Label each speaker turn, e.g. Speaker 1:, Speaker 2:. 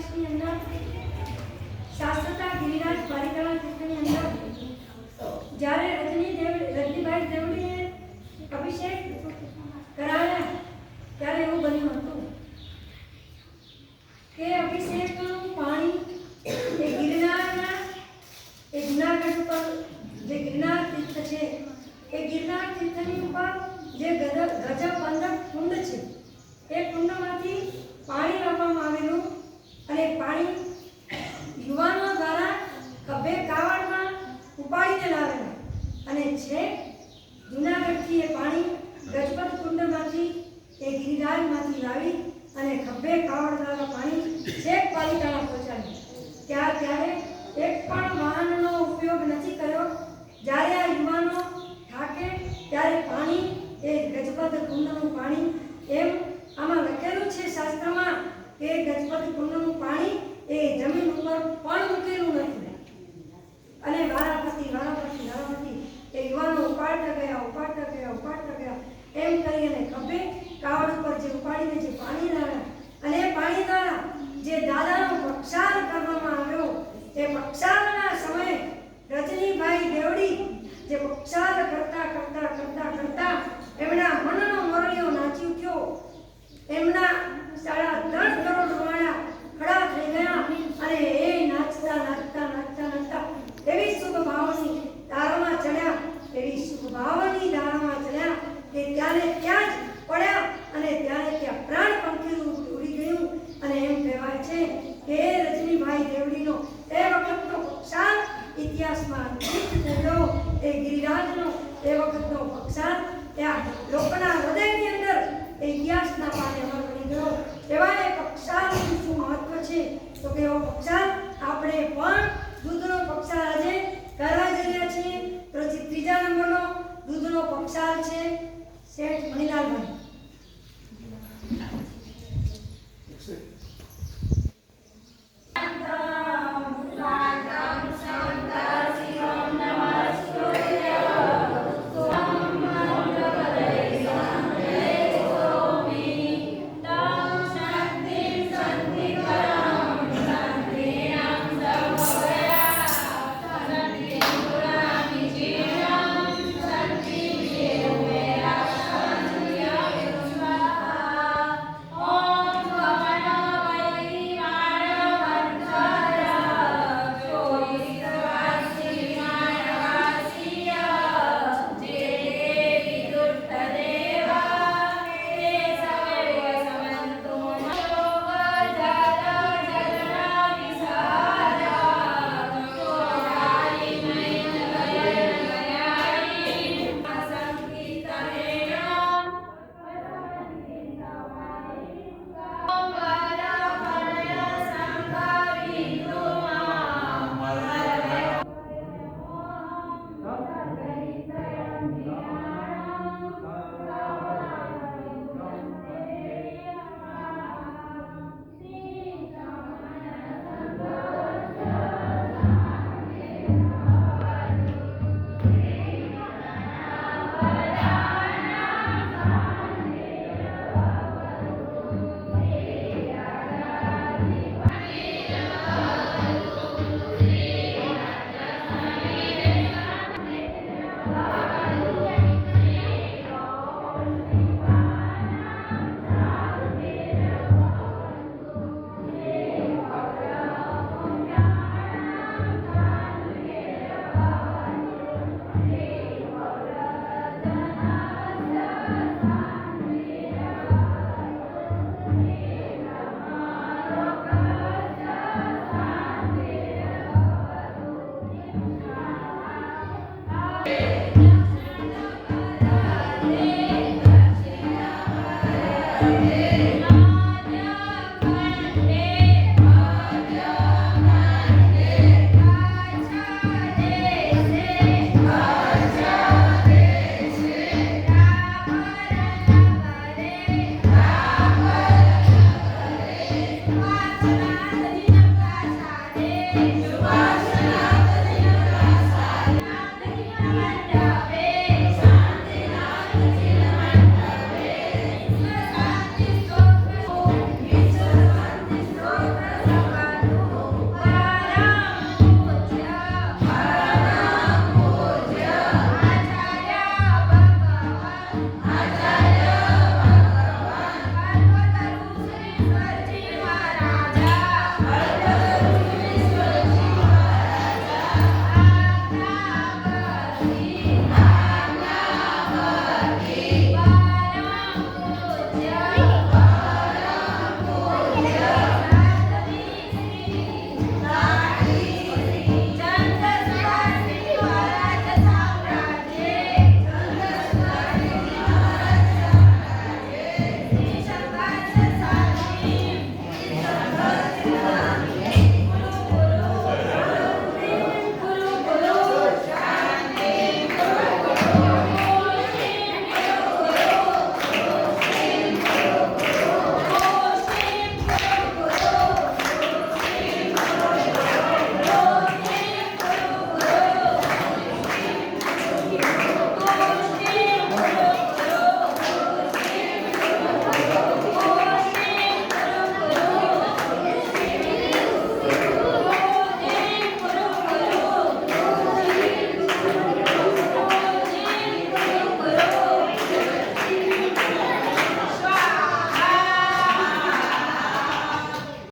Speaker 1: ઇતિહાસની અંદર શાસ્ત્રતા ગિરિરાજ પારિકાળા તીર્થની અંદર, જ્યારે રજની દેવ, રજનીભાઈ દેવડીએ અભિષેક કરાવ્યા, ત્યારે એવું બન્યું હતું કે અભિષેકનું પાણી એ ગિરનારના, એ જુનાગઢ ઉપર, જે ગિરનાર તીર્થ છે, એ ગિરનાર તીર્થની ઉપર જે ગજ બંધક કુંડ છે, એ કુંડમાંથી પાણી લાવવામાં આવેલું અને પાણી યુવાનો દ્વારા ખભે કાવડમાં ઉપાડીને લાવેલા. અને છે જુનાગઢથી એ પાણી ગજપત કુંડમાંથી એ ગિરિરાજમાંથી લાવી અને ખભે કાવડ દ્વારા પાણી છેક પાલિકામાં પહોંચાડ્યું. ત્યાર ત્યારે એક પણ વાહનનો ઉપયોગ નથી કર્યો. જ્યારે આ યુવાનો થાકે, ત્યારે પાણી એ ગજપત કુંડનું પાણી એમ ગજપતિ ગજપત કુંડનું પાણી એ જમીન ઉપર પણ મૂકેલું નથી અને વારાફરતી વારાફરતી વારાફરતી એ યુવાનો ઉપાડતા ગયા ઉપાડતા ગયા ઉપાડતા ગયા એમ કરી અને ખભે કાવડ ઉપર જે ઉપાડીને જે પાણી લાવ્યા અને એ પાણી દ્વારા જે દાદાનો પ્રક્ષાલ કરવામાં આવ્યો એ પ્રક્ષાલના સમયે રજનીભાઈ દેવડી જે પ્રક્ષાલ કરતા કરતા કરતા કરતા એમના મનનો મોરલીઓ નાચી ઉઠ્યો એમના સાડા ત્રણ કરોડ વાળા ખડા થઈ ગયા અને એ નાચતા નાચતા નાચતા નાચતા એવી શુભ ભાવની દારામાં ચડ્યા એવી શુભ ભાવની દારામાં ચડ્યા કે ત્યારે ત્યાં જ પડ્યા અને ત્યારે ત્યાં પ્રાણ પંખીનું ઉડી ગયું. અને એમ કહેવાય છે કે રજનીભાઈ દેવડીનો એ વખતનો પક્ષાર ઇતિહાસમાં થયો એ ગિરિરાજનો એ વખતનો પક્ષાર ત્યાં લોકોના હૃદયની અંદર એ ઇતિહાસના પાને અમર બની ગયો. એવા એ પક્ષારનું શું મહત્વ છે? તો કે એવો પક્ષાર Amen.